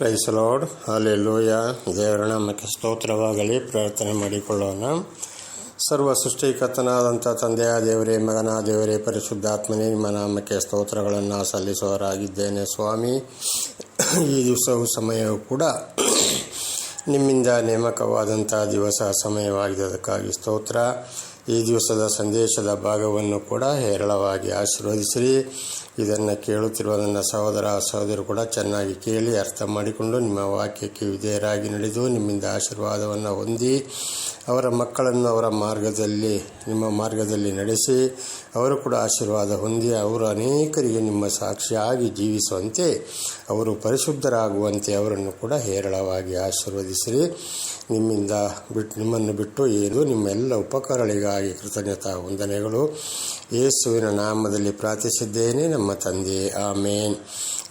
Price lord ಲೋಯ ದೇವರ ನಾಮಕ್ಕೆ ಸ್ತೋತ್ರವಾಗಲಿ. ಪ್ರಾರ್ಥನೆ ಮಾಡಿಕೊಳ್ಳೋಣ. ಸರ್ವ ಸೃಷ್ಟಿಕರ್ತನಾದಂಥ ತಂದೆಯ ದೇವರೇ, ಮಗನ ದೇವರೇ, ಪರಿಶುದ್ಧಾತ್ಮನೇ, ನಿಮ್ಮ ನಾಮಕ್ಕೆ ಸ್ತೋತ್ರಗಳನ್ನು ಸಲ್ಲಿಸುವವರಾಗಿದ್ದೇನೆ ಸ್ವಾಮಿ. ಈ ದಿವಸವು ಸಮಯವು ಕೂಡ ನಿಮ್ಮಿಂದ ನೇಮಕವಾದಂಥ ದಿವಸ ಸಮಯವಾಗಿದೆ ಅದಕ್ಕಾಗಿ ಸ್ತೋತ್ರ. ಈ ದಿವಸದ ಸಂದೇಶದ ಭಾಗವನ್ನು ಕೂಡ ಹೇರಳವಾಗಿ ಆಶೀರ್ವದಿಸಿರಿ. ಇದನ್ನು ಕೇಳುತ್ತಿರುವ ನನ್ನ ಸಹೋದರ ಸಹೋದರು ಕೂಡ ಚೆನ್ನಾಗಿ ಕೇಳಿ ಅರ್ಥ ಮಾಡಿಕೊಂಡು ನಿಮ್ಮ ವಾಕ್ಯಕ್ಕೆ ವಿಧೇಯರಾಗಿ ನಡೆದು ನಿಮ್ಮಿಂದ ಆಶೀರ್ವಾದವನ್ನು ಹೊಂದಿ ಅವರ ಮಕ್ಕಳನ್ನು ಅವರ ಮಾರ್ಗದಲ್ಲಿ, ನಿಮ್ಮ ಮಾರ್ಗದಲ್ಲಿ ನಡೆಸಿ ಅವರು ಕೂಡ ಆಶೀರ್ವಾದ ಹೊಂದಿ ಅವರು ಅನೇಕರಿಗೆ ನಿಮ್ಮ ಸಾಕ್ಷಿಯಾಗಿ ಜೀವಿಸುವಂತೆ, ಅವರು ಪರಿಶುದ್ಧರಾಗುವಂತೆ ಅವರನ್ನು ಕೂಡ ಹೇರಳವಾಗಿ ಆಶೀರ್ವದಿಸಿರಿ. ನಿಮ್ಮಿಂದ ಬಿಟ್ಟು ನಿಮ್ಮನ್ನು ಬಿಟ್ಟು ಏನು ನಿಮ್ಮೆಲ್ಲ ಉಪಕಾರಗಳಿಗಾಗಿ ಕೃತಜ್ಞತಾ ವಂದನೆಗಳು. ಯೇಸುವಿನ ನಾಮದಲ್ಲಿ ಪ್ರಾರ್ಥಿಸಿದ್ದೇನೆ ನಮ್ಮ ತಂದೆ. ಆಮೇನ್.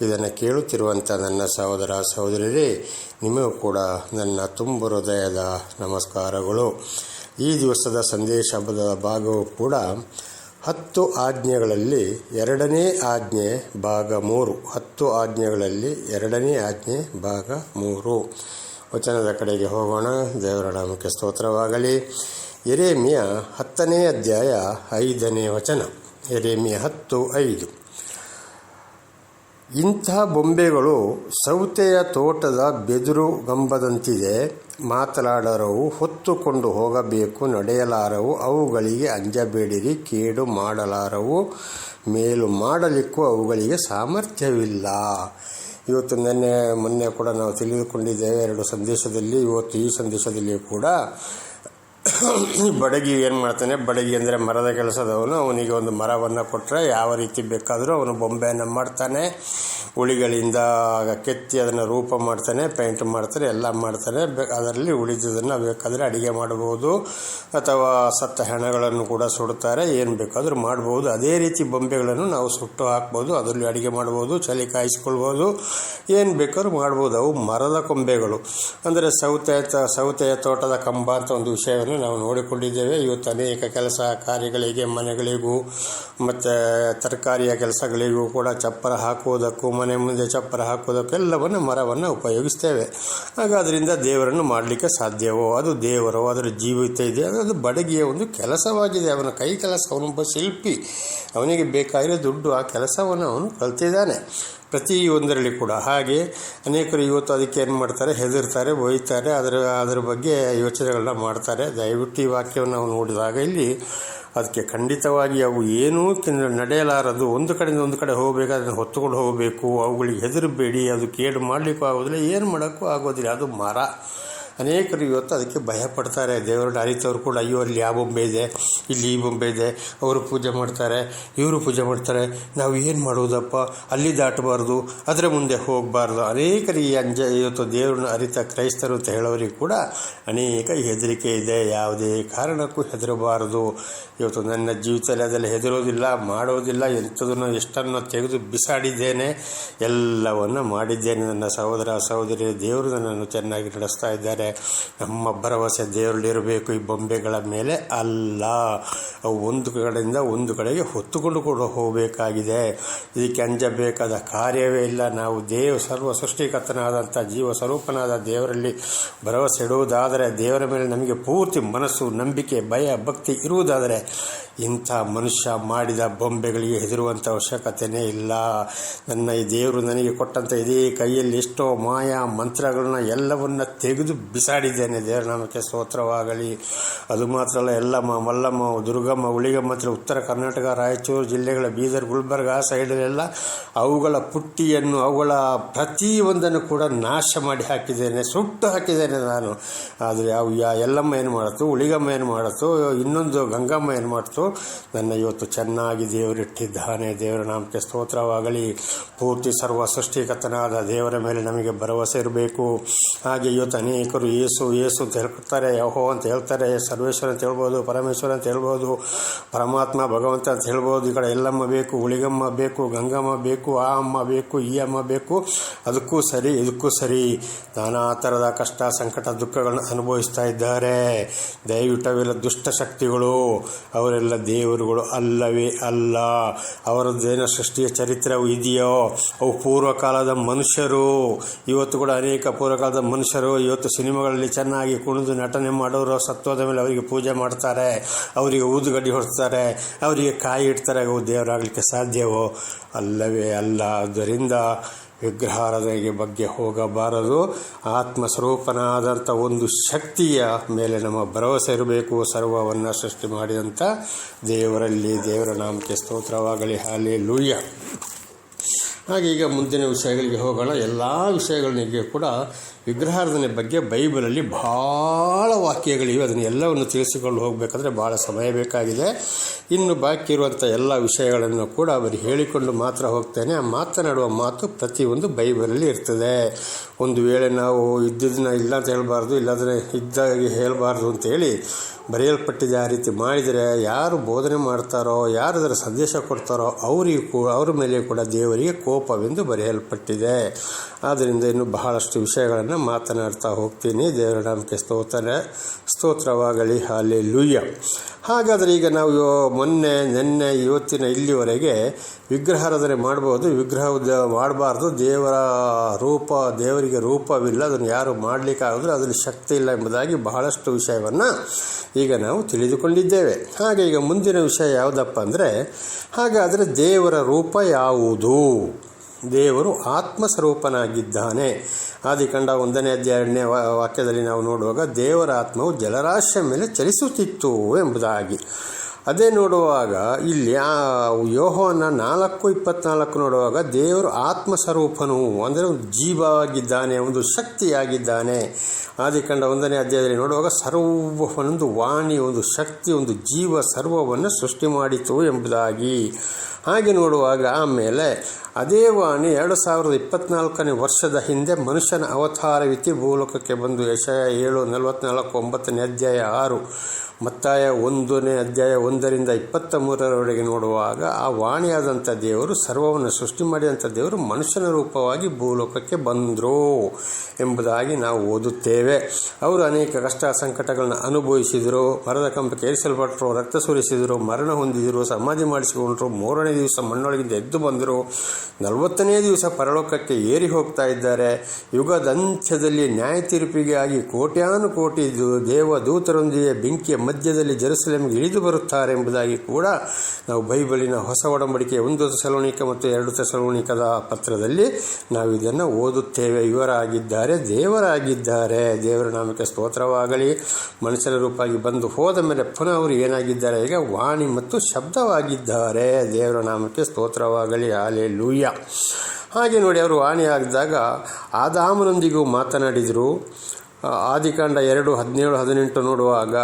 ಇದನ್ನು ಕೇಳುತ್ತಿರುವಂಥ ನನ್ನ ಸಹೋದರ ಸಹೋದರಿಯರೇ ನಿಮಗೂ ಕೂಡ ನನ್ನ ತುಂಬ ಹೃದಯದ ನಮಸ್ಕಾರಗಳು. ಈ ದಿವಸದ ಸಂದೇಶ ಹಬ್ಬದ ಭಾಗವು ಕೂಡ ಹತ್ತು ಆಜ್ಞೆಗಳಲ್ಲಿ ಎರಡನೇ ಆಜ್ಞೆ ಭಾಗ ಮೂರು. ಹತ್ತು ಆಜ್ಞೆಗಳಲ್ಲಿ ಎರಡನೇ ಆಜ್ಞೆ ಭಾಗ ಮೂರು. ವಚನದ ಕಡೆಗೆ ಹೋಗೋಣ. ದೇವರ ನಾಮಕ್ಕೆ ಸ್ತೋತ್ರವಾಗಲಿ. ಎರೇಮಿಯ ಹತ್ತನೇ ಅಧ್ಯಾಯ ಐದನೇ ವಚನ. ಎರೇಮಿಯ ಹತ್ತು ಐದು. ಇಂಥ ಬೊಂಬೆಗಳು ಸೌತೆಯ ತೋಟದ ಬೆದುರು ಗಂಬದಂತಿದೆ. ಮಾತನಾಡರವು ಹೊತ್ತುಕೊಂಡು ಹೋಗಬೇಕು. ನಡೆಯಲಾರವು ಅವುಗಳಿಗೆ ಅಂಜಬೇಡಿರಿ. ಕೇಡು ಮಾಡಲಾರವು ಮೇಲು ಮಾಡಲಿಕ್ಕೂ ಅವುಗಳಿಗೆ ಸಾಮರ್ಥ್ಯವಿಲ್ಲ. ಇವತ್ತು ನಿನ್ನೆ, ಮೊನ್ನೆ ಕೂಡ ನಾವು ತಿಳಿದುಕೊಂಡಿದ್ದೇವೆ, ಎರಡು ಸಂದೇಶದಲ್ಲಿ, ಇವತ್ತು ಈ ಸಂದೇಶದಲ್ಲಿ ಕೂಡ ಬಡಗಿ ಏನು ಮಾಡ್ತಾನೆ? ಬಡಗಿ ಅಂದರೆ ಮರದ ಕೆಲಸದವನು, ಅವನಿಗೆ ಒಂದು ಮರವನ್ನು ಕೊಟ್ಟರೆ ಯಾವ ರೀತಿ ಬೇಕಾದರೂ ಅವನು ಬೊಂಬೆಯನ್ನು ಮಾಡ್ತಾನೆ. ಉಳಿಗಳಿಂದ ಕೆತ್ತಿ ಅದನ್ನು ರೂಪ ಮಾಡ್ತಾನೆ ಪೇಂಟ್ ಮಾಡ್ತಾರೆ ಎಲ್ಲ ಮಾಡ್ತಾರೆ ಅದರಲ್ಲಿ ಉಳಿದುದನ್ನು ಬೇಕಾದರೆ ಅಡುಗೆ ಮಾಡ್ಬೋದು. ಅಥವಾ ಸತ್ತ ಹೆಣಗಳನ್ನು ಕೂಡ ಸುಡುತ್ತಾರೆ. ಏನು ಬೇಕಾದರೂ ಮಾಡ್ಬೋದು. ಅದೇ ರೀತಿ ಬೊಂಬೆಗಳನ್ನು ನಾವು ಸುಟ್ಟು ಹಾಕ್ಬೋದು. ಅದರಲ್ಲಿ ಅಡುಗೆ ಮಾಡ್ಬೋದು, ಚಳಿ ಕಾಯಿಸ್ಕೊಳ್ಬೋದು. ಏನು ಬೇಕಾದ್ರೂ ಮಾಡ್ಬೋದು. ಅವು ಮರದ ಕೊಂಬೆಗಳು. ಅಂದರೆ ಸೌತೆ ಸೌತೆಯ ತೋಟದ ಕಂಬ ಅಂತ ಒಂದು ವಿಷಯವನ್ನು ನಾವು ನೋಡಿಕೊಂಡಿದ್ದೇವೆ. ಇವತ್ತು ಅನೇಕ ಕೆಲಸ ಕಾರ್ಯಗಳಿಗೆ, ಮನೆಗಳಿಗೂ, ಮತ್ತು ತರಕಾರಿಯ ಕೆಲಸಗಳಿಗೂ ಕೂಡ ಚಪ್ಪರ ಹಾಕುವುದಕ್ಕೂ ಮನೆ ಮುಂದೆ ಚಪ್ಪರ ಹಾಕೋದಕ್ಕೆಲ್ಲವನ್ನು ಮರವನ್ನು ಉಪಯೋಗಿಸ್ತೇವೆ. ಆಗ ಅದರಿಂದ ದೇವರನ್ನು ಮಾಡಲಿಕ್ಕೆ ಸಾಧ್ಯವೋ? ಅದು ದೇವರೋ? ಅದರ ಜೀವಿತ ಇದೆ ಅದು ಬಡಗಿಯ ಒಂದು ಕೆಲಸವಾಗಿದೆ. ಅವನ ಕೈ ಕೆಲಸ ಅವನೊಬ್ಬ ಶಿಲ್ಪಿ. ಅವನಿಗೆ ಬೇಕಾಗಿರೋ ದುಡ್ಡು ಆ ಕೆಲಸವನ್ನು ಅವನು ಕಲ್ತಿದ್ದಾನೆ. ಪ್ರತಿಯೊಂದರಲ್ಲಿ ಕೂಡ. ಹಾಗೆ ಅನೇಕರು ಇವತ್ತು ಅದಕ್ಕೆ ಏನು ಮಾಡ್ತಾರೆ? ಹೆದರ್ತಾರೆ ಒಯ್ತಾರೆ ಅದರ ಅದರ ಬಗ್ಗೆ ಯೋಚನೆಗಳನ್ನ ಮಾಡ್ತಾರೆ. ದಯವಿಟ್ಟು ಈ ವಾಕ್ಯವನ್ನು ನಾವು ನೋಡಿದಾಗ ಇಲ್ಲಿ ಅದಕ್ಕೆ ಖಂಡಿತವಾಗಿ ಅವು ಏನೂ ನಡೆಯಲಾರದು. ಒಂದು ಕಡೆಯಿಂದ ಒಂದು ಕಡೆ ಹೋಗಬೇಕಾದ್ರೆ ಹೊತ್ತುಕೊಂಡು ಹೋಗಬೇಕು. ಅವುಗಳಿಗೆ ಹೆದರಬೇಡಿ, ಅದು ಕೇಡು ಮಾಡಲಿಕ್ಕೂ ಆಗೋದಿಲ್ಲ, ಏನು ಮಾಡೋಕ್ಕೂ ಆಗೋದಿಲ್ಲ. ಅದು ಮರ. ಅನೇಕರು ಇವತ್ತು ಅದಕ್ಕೆ ಭಯ ಪಡ್ತಾರೆ ದೇವರನ್ನ ಅರಿತವ್ರು ಕೂಡ, ಅಯ್ಯೋ, ಅಲ್ಲಿ ಆ ಬೊಂಬೆ ಇದೆ? ಇಲ್ಲಿ ಈ ಬೊಂಬೆ ಇದೆ. ಅವರು ಪೂಜೆ ಮಾಡ್ತಾರೆ, ಇವರು ಪೂಜೆ ಮಾಡ್ತಾರೆ. ನಾವು ಏನು ಮಾಡುವುದಪ್ಪ? ಅಲ್ಲಿ ದಾಟಬಾರ್ದು, ಅದರ ಮುಂದೆ ಹೋಗಬಾರ್ದು. ಅನೇಕರು ಈ ಅಂಜ, ಇವತ್ತು ದೇವರನ್ನ ಅರಿತ ಕ್ರೈಸ್ತರು ಅಂತ ಹೇಳೋರಿಗೆ ಕೂಡ ಅನೇಕ ಹೆದರಿಕೆ ಇದೆ. ಯಾವುದೇ ಕಾರಣಕ್ಕೂ ಹೆದರಬಾರದು. ಇವತ್ತು ನನ್ನ ಜೀವಿತದಲ್ಲಿ ಅದೆಲ್ಲ ಹೆದರೋದಿಲ್ಲ, ಮಾಡೋದಿಲ್ಲ, ಎಂಥದನ್ನು ಎಷ್ಟನ್ನು ತೆಗೆದು ಬಿಸಾಡಿದ್ದೇನೆ, ಎಲ್ಲವನ್ನು ಮಾಡಿದ್ದೇನೆ. ನನ್ನ ಸಹೋದರ ಸಹೋದರಿ ದೇವರು ನನ್ನನ್ನು ಚೆನ್ನಾಗಿ ನಡೆಸ್ತಾ ಇದ್ದಾರೆ. ನಮ್ಮ ಭರವಸೆ ದೇವರಲ್ಲಿರಬೇಕು ಈ ಬೊಂಬೆಗಳ ಮೇಲೆ. ಅಲ್ಲ, ಒಂದು ಕಡೆಯಿಂದ ಒಂದು ಕಡೆಗೆ ಹೊತ್ತುಕೊಂಡು ಕೂಡ ಹೋಗಬೇಕಾಗಿದೆ. ಇದಕ್ಕೆ ಅಂಜಬೇಕಾದ ಕಾರ್ಯವೇ ಇಲ್ಲ. ನಾವು ದೇವ ಸರ್ವ ಸೃಷ್ಟಿಕರ್ತನಾದಂಥ ಜೀವ ಸ್ವರೂಪನಾದ ದೇವರಲ್ಲಿ ಭರವಸೆ ಇಡುವುದಾದರೆ, ದೇವರ ಮೇಲೆ ನಮಗೆ ಪೂರ್ತಿ ಮನಸ್ಸು, ನಂಬಿಕೆ, ಭಯ, ಭಕ್ತಿ ಇರುವುದಾದರೆ, ಇಂಥ ಮನುಷ್ಯ ಮಾಡಿದ ಬೊಂಬೆಗಳಿಗೆ ಹೆದರುವಂಥ ಅವಶ್ಯಕತೆಯೇ ಇಲ್ಲ. ನನ್ನ ಈ ದೇವರು ನನಗೆ ಕೊಟ್ಟಂಥ ಇದೇ ಕೈಯಲ್ಲಿ ಎಷ್ಟೋ ಮಾಯಾ ಮಂತ್ರಗಳನ್ನ ಎಲ್ಲವನ್ನ ತೆಗೆದು ಬಿಸಾಡಿದ್ದೇನೆ ದೇವರ ನಾಮಕ್ಕೆ ಸ್ತೋತ್ರವಾಗಲಿ. ಅದು ಮಾತ್ರ ಅಲ್ಲ ಎಲ್ಲಮ್ಮ ಮಲ್ಲಮ್ಮ, ದುರ್ಗಮ್ಮ ಉಳಿಗಮ್ಮ ಹತ್ರ ಉತ್ತರ ಕರ್ನಾಟಕ, ರಾಯಚೂರು ಜಿಲ್ಲೆಗಳ ಬೀದರ್, ಗುಲ್ಬರ್ಗ ಸೈಡಲ್ಲೆಲ್ಲ ಅವುಗಳ ಪುಟ್ಟಿಯನ್ನು, ಅವುಗಳ ಪ್ರತಿಯೊಂದನ್ನು ಕೂಡ ನಾಶ ಮಾಡಿ ಹಾಕಿದ್ದೇನೆ, ಸುಟ್ಟು ಹಾಕಿದ್ದೇನೆ ನಾನು. ಆದರೆ ಅವು ಯಾ ಎಲ್ಲಮ್ಮ ಏನು ಮಾಡತ್ತು ಉಳಿಗಮ್ಮ ಏನು ಮಾಡತ್ತು ಇನ್ನೊಂದು ಗಂಗಮ್ಮ ಏನು ಮಾಡ್ತು, ನನ್ನ ಇವತ್ತು ಚೆನ್ನಾಗಿ ದೇವರಿಟ್ಟಿದ್ದಾನೆ. ದೇವರ ನಾಮಕ್ಕೆ ಸ್ತೋತ್ರವಾಗಲಿ. ಪೂರ್ತಿ ಸರ್ವ ಸೃಷ್ಟಿಕತನಾದ ದೇವರ ಮೇಲೆ ನಮಗೆ ಭರವಸೆ ಇರಬೇಕು. ಹಾಗೆ ಇವತ್ತು ಅನೇಕರು ಏಸು ಏಸು ಅಂತ ಹೇಳ್ತಾರೆ ಯಹೋ ಅಂತ ಹೇಳ್ತಾರೆ, ಸರ್ವೇಶ್ವರ ಅಂತ ಹೇಳ್ಬೋದು, ಪರಮೇಶ್ವರ ಅಂತ ಹೇಳ್ಬೋದು, ಪರಮಾತ್ಮ, ಭಗವಂತ ಅಂತ ಹೇಳ್ಬೋದು, ಈ ಕಡೆ ಎಲ್ಲಮ್ಮ ಬೇಕು ಉಳಿಗಮ್ಮ ಬೇಕು, ಗಂಗಮ್ಮ ಬೇಕು, ಆ ಅಮ್ಮ ಬೇಕು, ಈ ಅಮ್ಮ ಬೇಕು, ಅದಕ್ಕೂ ಸರಿ, ಇದಕ್ಕೂ ಸರಿ. ನಾನಾ ಥರದ ಕಷ್ಟ, ಸಂಕಟ, ದುಃಖಗಳನ್ನು ಅನುಭವಿಸ್ತಾ ಇದ್ದಾರೆ. ದಯವಿಟ್ಟು ಅವೆಲ್ಲ ದುಷ್ಟ ಶಕ್ತಿಗಳು, ಅವರೆಲ್ಲ ದೇವರುಗಳು ಅಲ್ಲವೇ ಅಲ್ಲ. ಅವರದ್ದೇನೋ ಸೃಷ್ಟಿಯ ಚರಿತ್ರೆ ಇದೆಯೋ? ಅವು ಪೂರ್ವಕಾಲದ ಮನುಷ್ಯರು, ಇವತ್ತು ಕೂಡ ಅನೇಕ ಪೂರ್ವಕಾಲದ ಮನುಷ್ಯರು, ಇವತ್ತು ಸಿನಿಮಾಗಳಲ್ಲಿ ಚೆನ್ನಾಗಿ ಕುಣಿದು ನಟನೆ ಮಾಡೋರು ಸತ್ವದ ಮೇಲೆ ಅವರಿಗೆ ಪೂಜೆ ಮಾಡ್ತಾರೆ, ಅವರಿಗೆ ಊದುಗಡ್ಡಿ ಹೊಡ್ತಾರೆ ಅವರಿಗೆ ಕಾಯಿ ಇಡ್ತಾರೆ ಅವು ದೇವರಾಗಲಿಕ್ಕೆ ಸಾಧ್ಯವೋ? ಅಲ್ಲವೇ ಅಲ್ಲ. ಆದ್ದರಿಂದ ವಿಗ್ರಹಾರಾಧನೆಗೆ ಬಗ್ಗೆ ಹೋಗಬಾರದು. ಆತ್ಮಸ್ವರೂಪನಾದಂಥ ಒಂದು ಶಕ್ತಿಯ ಮೇಲೆ ನಮ್ಮ ಭರವಸೆ ಇರಬೇಕು. ಸರ್ವವನ್ನು ಸೃಷ್ಟಿ ಮಾಡಿದಂಥ ದೇವರಲ್ಲಿ ದೇವರ ನಾಮಕ್ಕೆ ಸ್ತೋತ್ರವಾಗಲಿ. ಹಾಲಿ ಲೂಯ್ಯ ಹಾಗೆ ಈಗ ಮುಂದಿನ ವಿಷಯಗಳಿಗೆ ಹೋಗೋಣ. ಎಲ್ಲ ವಿಷಯಗಳಿಗೆ ಕೂಡ ವಿಗ್ರಹಾರ್ಧನೆ ಬಗ್ಗೆ ಬೈಬಲಲ್ಲಿ ಭಾಳ ವಾಕ್ಯಗಳಿವೆ. ಅದನ್ನು ಎಲ್ಲವನ್ನು ತಿಳಿಸಿಕೊಂಡು ಹೋಗಬೇಕಾದ್ರೆ ಭಾಳ ಸಮಯ ಬೇಕಾಗಿದೆ. ಇನ್ನು ಬಾಕಿ ಇರುವಂಥ ಎಲ್ಲ ವಿಷಯಗಳನ್ನು ಕೂಡ ಅವರು ಹೇಳಿಕೊಂಡು ಮಾತ್ರ ಹೋಗ್ತೇನೆ. ಆ ಮಾತನಾಡುವ ಮಾತು ಪ್ರತಿಯೊಂದು ಬೈಬಲಲ್ಲಿ ಇರ್ತದೆ. ಒಂದು ವೇಳೆ ನಾವು ಇದ್ದಿದ್ದನ್ನ ಇಲ್ಲ ಅಂತ ಹೇಳಬಾರ್ದು, ಇಲ್ಲಾಂದರೆ ಇದ್ದಾಗಿ ಹೇಳಬಾರ್ದು ಅಂತೇಳಿ ಬರೆಯಲ್ಪಟ್ಟಿದೆ ಆ ರೀತಿ ಮಾಡಿದರೆ ಯಾರು ಬೋಧನೆ ಮಾಡ್ತಾರೋ, ಯಾರು ಅದರ ಸಂದೇಶ ಕೊಡ್ತಾರೋ ಅವರಿಗೂ ಕೂಡ, ಅವ್ರ ಮೇಲೆ ಕೂಡ ದೇವರಿಗೆ ಕೋಪವೆಂದು ಬರೆಯಲ್ಪಟ್ಟಿದೆ. ಆದ್ದರಿಂದ ಇನ್ನು ಬಹಳಷ್ಟು ವಿಷಯಗಳನ್ನು ಮಾತನಾಡ್ತಾ ಹೋಗ್ತೀನಿ. ದೇವರ ನಾಮಕ್ಕೆ ಸ್ತೋತ್ರ, ಸ್ತೋತ್ರವಾಗಲಿ. ಹಾಲಿ ಲೂಯ್ಯ ಹಾಗಾದರೆ ಈಗ ನಾವು ಮೊನ್ನೆ, ನಿನ್ನೆ, ಇವತ್ತಿನ ಇಲ್ಲಿವರೆಗೆ ವಿಗ್ರಹಾರಾಧನೆ ಮಾಡ್ಬೋದು. ವಿಗ್ರಹ ಮಾಡಬಾರ್ದು. ದೇವರ ರೂಪ, ದೇವರಿಗೆ ರೂಪವಿಲ್ಲ. ಅದನ್ನು ಯಾರು ಮಾಡಲಿಕ್ಕಾಗಿದ್ರೆ ಅದರಲ್ಲಿ ಶಕ್ತಿ ಇಲ್ಲ ಎಂಬುದಾಗಿ ಬಹಳಷ್ಟು ವಿಷಯವನ್ನು ಈಗ ನಾವು ತಿಳಿದುಕೊಂಡಿದ್ದೇವೆ. ಹಾಗೆ ಈಗ ಮುಂದಿನ ವಿಷಯ ಯಾವುದಪ್ಪ ಅಂದರೆ, ಹಾಗಾದರೆ ದೇವರ ರೂಪ ಯಾವುದು? ದೇವರು ಆತ್ಮಸ್ವರೂಪನಾಗಿದ್ದಾನೆ. ಆದಿಕಂಡ ಒಂದನೇ ಅಧ್ಯಾಯನೇ ವಾಕ್ಯದಲ್ಲಿ ನಾವು ನೋಡುವಾಗ ದೇವರ ಆತ್ಮವು ಜಲರಾಶಿಯ ಮೇಲೆ ಚಲಿಸುತ್ತಿತ್ತು ಎಂಬುದಾಗಿ. ಅದೇ ನೋಡುವಾಗ ಇಲ್ಲಿ ಆ ಯೋಹವನ್ನು ನಾಲ್ಕು ಇಪ್ಪತ್ನಾಲ್ಕು ನೋಡುವಾಗ ದೇವರು ಆತ್ಮಸ್ವರೂಪನು, ಅಂದರೆ ಒಂದು ಜೀವವಾಗಿದ್ದಾನೆ, ಒಂದು ಶಕ್ತಿಯಾಗಿದ್ದಾನೆ. ಆದಿಕಂಡ ಒಂದನೇ ಅಧ್ಯಾಯದಲ್ಲಿ ನೋಡುವಾಗ ಸರ್ವನೊಂದು ವಾಣಿ, ಒಂದು ಶಕ್ತಿ, ಒಂದು ಜೀವ ಸರ್ವವನ್ನು ಸೃಷ್ಟಿ ಮಾಡಿತು ಎಂಬುದಾಗಿ. ಹಾಗೆ ನೋಡುವಾಗ ಆಮೇಲೆ ಅದೇ ವಾಣಿ ಎರಡು ಸಾವಿರದ ಇಪ್ಪತ್ನಾಲ್ಕನೇ ವರ್ಷದ ಹಿಂದೆ ಮನುಷ್ಯನ ಅವತಾರವಿತಿ ಭೂಲೋಕಕ್ಕೆ ಬಂದು ಯಶಯ ಏಳು ನಲವತ್ನಾಲ್ಕು ಒಂಬತ್ತನೇ ಅಧ್ಯಾಯ ಆರು. ಮತ್ತಾಯ ಒಂದನೇ ಅಧ್ಯಾಯ ಒಂದರಿಂದ ಇಪ್ಪತ್ತ ಮೂರರವರೆಗೆ ನೋಡುವಾಗ ಆ ವಾಣಿಯಾದಂಥ ದೇವರು ಸರ್ವವನ್ನು ಸೃಷ್ಟಿ ಮಾಡಿದಂಥ ದೇವರು ಮನುಷ್ಯನ ರೂಪವಾಗಿ ಭೂಲೋಕಕ್ಕೆ ಬಂದರು ಎಂಬುದಾಗಿ ನಾವು ಓದುತ್ತೇವೆ. ಅವರು ಅನೇಕ ಕಷ್ಟ ಸಂಕಟಗಳನ್ನು ಅನುಭವಿಸಿದರು, ಮರದ ಕಂಪಕ್ಕೆ ಏರಿಸಲ್ಪಟ್ಟರು, ರಕ್ತ ಸುರಿಸಿದರು, ಮರಣ ಹೊಂದಿದರು, ಸಮಾಧಿ ಮಾಡಿಸಿಕೊಂಡರು, ಮೂರನೇ ದಿವಸ ಮಣ್ಣೊಳಗಿಂದ ಎದ್ದು ಬಂದರು, ನಲವತ್ತನೇ ದಿವಸ ಪರಲೋಕಕ್ಕೆ ಏರಿ ಹೋಗ್ತಾ ಇದ್ದಾರೆ. ಯುಗದ ಅಂತ್ಯದಲ್ಲಿ ನ್ಯಾಯ ತೀರ್ಪಿಗೆ ಆಗಿ ಕೋಟ್ಯಾನು ಕೋಟಿ ದೇವ ದೇವದೂತರೊಂದಿಗೆ ಬೆಂಕಿಯ ಮಧ್ಯದಲ್ಲಿ ಜೆರುಸಲೇಮ್ಗೆ ಇಳಿದು ಬರುತ್ತಾರೆ ಎಂಬುದಾಗಿ ಕೂಡ ನಾವು ಬೈಬಲಿನ ಹೊಸ ಒಡಂಬಡಿಕೆ ಒಂದು ಸಲೋಣಿಕ ಮತ್ತು ಎರಡು ಸಲೋಣಿಕದ ಪತ್ರದಲ್ಲಿ ನಾವು ಇದನ್ನು ಓದುತ್ತೇವೆ. ಇವರಾಗಿದ್ದಾರೆ, ದೇವರಾಗಿದ್ದಾರೆ. ದೇವರ ನಾಮಕ್ಕೆ ಸ್ತೋತ್ರವಾಗಲಿ. ಮನುಷ್ಯರ ರೂಪಾಗಿ ಬಂದು ಹೋದ ಮೇಲೆ ಪುನಃ ಅವರು ಏನಾಗಿದ್ದಾರೆ? ಈಗ ವಾಣಿ ಮತ್ತು ಶಬ್ದವಾಗಿದ್ದಾರೆ. ದೇವರ ನಾಮಕ್ಕೆ ಸ್ತೋತ್ರವಾಗಲಿ. ಆಲೆ ಲೂಯ್ಯ ಹಾಗೆ ನೋಡಿ, ಅವರು ವಾಣಿ ಆಗಿದಾಗ ಆದಾಮನೊಂದಿಗೂ ಮಾತನಾಡಿದರು. ಆದಿಕಾಂಡ ಎರಡು, ಹದಿನೇಳು, ಹದಿನೆಂಟು ನೋಡುವಾಗ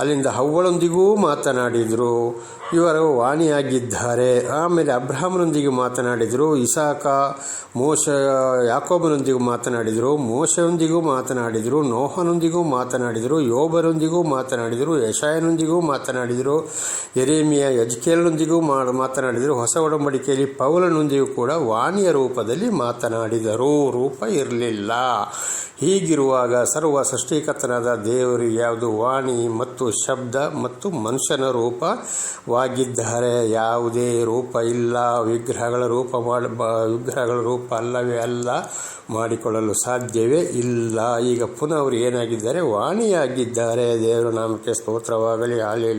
ಅಲ್ಲಿಂದ ಹವ್ವಳೊಂದಿಗೂ ಮಾತನಾಡಿದರು. ಇವರು ವಾಣಿಯಾಗಿದ್ದಾರೆ. ಆಮೇಲೆ ಅಬ್ರಹಾಮನೊಂದಿಗೆ ಮಾತನಾಡಿದರು. ಇಸಾಕ, ಮೋಶ, ಯಾಕೋಬನೊಂದಿಗೂ ಮಾತನಾಡಿದರು. ಮೋಶೆಯೊಂದಿಗೂ ಮಾತನಾಡಿದರು. ನೋಹನೊಂದಿಗೂ ಮಾತನಾಡಿದರು. ಯೋಬರೊಂದಿಗೂ ಮಾತನಾಡಿದರು. ಯಶಾಯನೊಂದಿಗೂ ಮಾತನಾಡಿದರು. ಎರೇಮಿಯ ಯಜ್ಕೇಲ್ನೊಂದಿಗೂ ಮಾತನಾಡಿದರು. ಹೊಸ ಒಡಂಬಡಿಕೆಯಲ್ಲಿ ಪೌಲನೊಂದಿಗೂ ಕೂಡ ವಾಣಿಯ ರೂಪದಲ್ಲಿ ಮಾತನಾಡಿದರು. ರೂಪ ಇರಲಿಲ್ಲ. ಹೀಗಿರುವಾಗ ಸರ್ವ ಸೃಷ್ಟಿಕರ್ತನಾದ ದೇವರಿಗೆ ಯಾವುದು? ವಾಣಿ ಮತ್ತು ಶಬ್ದ ಮತ್ತು ಮನುಷ್ಯನ ರೂಪವಾಗಿದ್ದಾರೆ ಯಾವುದೇ ರೂಪ ಇಲ್ಲ. ವಿಗ್ರಹಗಳ ರೂಪ ಮಾಡಿ ವಿಗ್ರಹಗಳ ರೂಪ ಅಲ್ಲವೇ ಅಲ್ಲ. ಮಾಡಿಕೊಳ್ಳಲು ಸಾಧ್ಯವೇ ಇಲ್ಲ. ಈಗ ಪುನಃ ಅವರು ಏನಾಗಿದ್ದಾರೆ? ವಾಣಿಯಾಗಿದ್ದಾರೆ. ದೇವರ ನಾಮಕ್ಕೆ ಸ್ತೋತ್ರವಾಗಲಿ. ಹಾಲೆ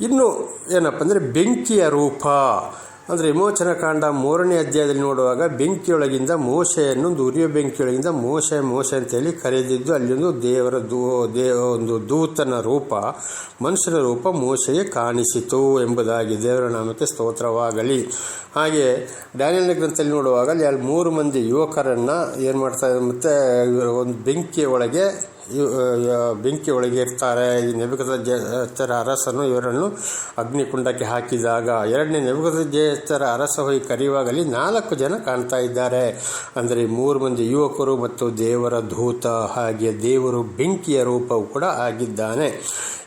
ಇನ್ನು ಏನಪ್ಪ ಅಂದರೆ ಬೆಂಕಿಯ ರೂಪ. ಅಂದರೆ ವಿಮೋಚನ ಕಾಂಡ ಮೂರನೇ ಅಧ್ಯಾಯದಲ್ಲಿ ನೋಡುವಾಗ ಬೆಂಕಿಯೊಳಗಿಂದ ಮೋಶೆಯನ್ನು ಒಂದು ಉರಿಯ ಬೆಂಕಿಯೊಳಗಿಂದ ಮೋಶೆ ಮೋಶೆ ಅಂತೇಳಿ ಕರೆದಿದ್ದು, ಅಲ್ಲಿಂದು ದೇವರ ದೂ ದೇವ ಒಂದು ದೂತನ ರೂಪ, ಮನುಷ್ಯನ ರೂಪ ಮೋಶೆಗೆ ಕಾಣಿಸಿತು ಎಂಬುದಾಗಿ ದೇವರ ನಾಮಕ್ಕೆ ಸ್ತೋತ್ರವಾಗಲಿ. ಹಾಗೆ ಡ್ಯಾನಿಯಲ್ ಗ್ರಂಥದಲ್ಲಿ ನೋಡುವಾಗ ಅಲ್ಲಿ ಅಲ್ಲಿ ಮೂರು ಮಂದಿ ಯುವಕರನ್ನು ಏನು ಮಾಡ್ತಾ ಇದ್ದಾರೆ, ಮತ್ತು ಒಂದು ಬೆಂಕಿಯ ಒಳಗೆ ಬೆಂಕಿ ಒಳಗೆ ಇರ್ತಾರೆ. ಈ ನೆಬಕದ ಜೇತರ ಅರಸನು ಇವರನ್ನು ಅಗ್ನಿಕುಂಡಕ್ಕೆ ಹಾಕಿದಾಗ ಎರಡನೇ ನೆಬಕದ ಜೇತರ ಅರಸ ಹೋಗಿ ಕರೆಯುವಾಗಲಿ ನಾಲ್ಕು ಜನ ಕಾಣ್ತಾ ಇದ್ದಾರೆ. ಅಂದರೆ ಮೂರು ಮಂದಿ ಯುವಕರು ಮತ್ತು ದೇವರ ಧೂತ ಹಾಗೆ ದೇವರು ಬೆಂಕಿಯ ರೂಪವು ಕೂಡ ಆಗಿದ್ದಾನೆ.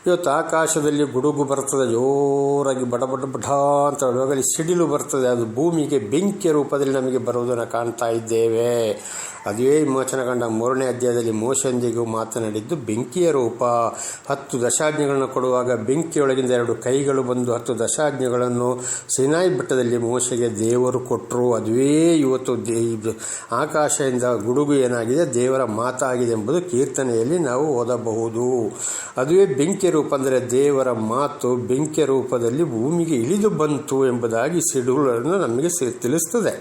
ಇವತ್ತು ಆಕಾಶದಲ್ಲಿ ಗುಡುಗು ಬರ್ತದೆ, ಜೋರಾಗಿ ಬಡ ಬಡ ಬಡ ಅಂತ ಹೇಳುವಾಗಲಿ ಸಿಡಿಲು ಬರ್ತದೆ. ಅದು ಭೂಮಿಗೆ ಬೆಂಕಿಯ ರೂಪದಲ್ಲಿ ನಮಗೆ ಬರುವುದನ್ನು ಕಾಣ್ತಾ ಇದ್ದೇವೆ. ಅದೇ ವಿಮೋಚನ ಕಂಡ ಮೂರನೇ ಅಧ್ಯಾಯದಲ್ಲಿ ಮೋಶಂದಿಗೂ ಮಾತನಾಡಿದ್ದು, ಬೆಂಕಿಯ ರೂಪ ಹತ್ತು ದಶಾಜ್ಞೆಗಳನ್ನು ಕೊಡುವಾಗ ಬೆಂಕಿಯೊಳಗಿಂದ ಎರಡು ಕೈಗಳು ಬಂದು ಹತ್ತು ದಶಾಜ್ಞೆಗಳನ್ನು ಸಿನಾಯಿ ಬೆಟ್ಟದಲ್ಲಿ ಮೋಶೆಗೆ ದೇವರು ಕೊಟ್ಟರು ಅದುವೇ ಇವತ್ತು ಆಕಾಶದಿಂದ ಗುಡುಗು ಏನಾಗಿದೆ, ದೇವರ ಮಾತಾಗಿದೆ ಎಂಬುದು ಕೀರ್ತನೆಯಲ್ಲಿ ನಾವು ಓದಬಹುದು. ಅದುವೇ ಬೆಂಕಿ ರೂಪ ಅಂದರೆ ದೇವರ ಮಾತು, ಬೆಂಕಿಯ ರೂಪದಲ್ಲಿ ಭೂಮಿಗೆ ಇಳಿದು ಬಂತು ಎಂಬುದಾಗಿ ಸಿಡುಗಳನ್ನು ನಮಗೆ ತಿಳಿಸ್ತದೆ.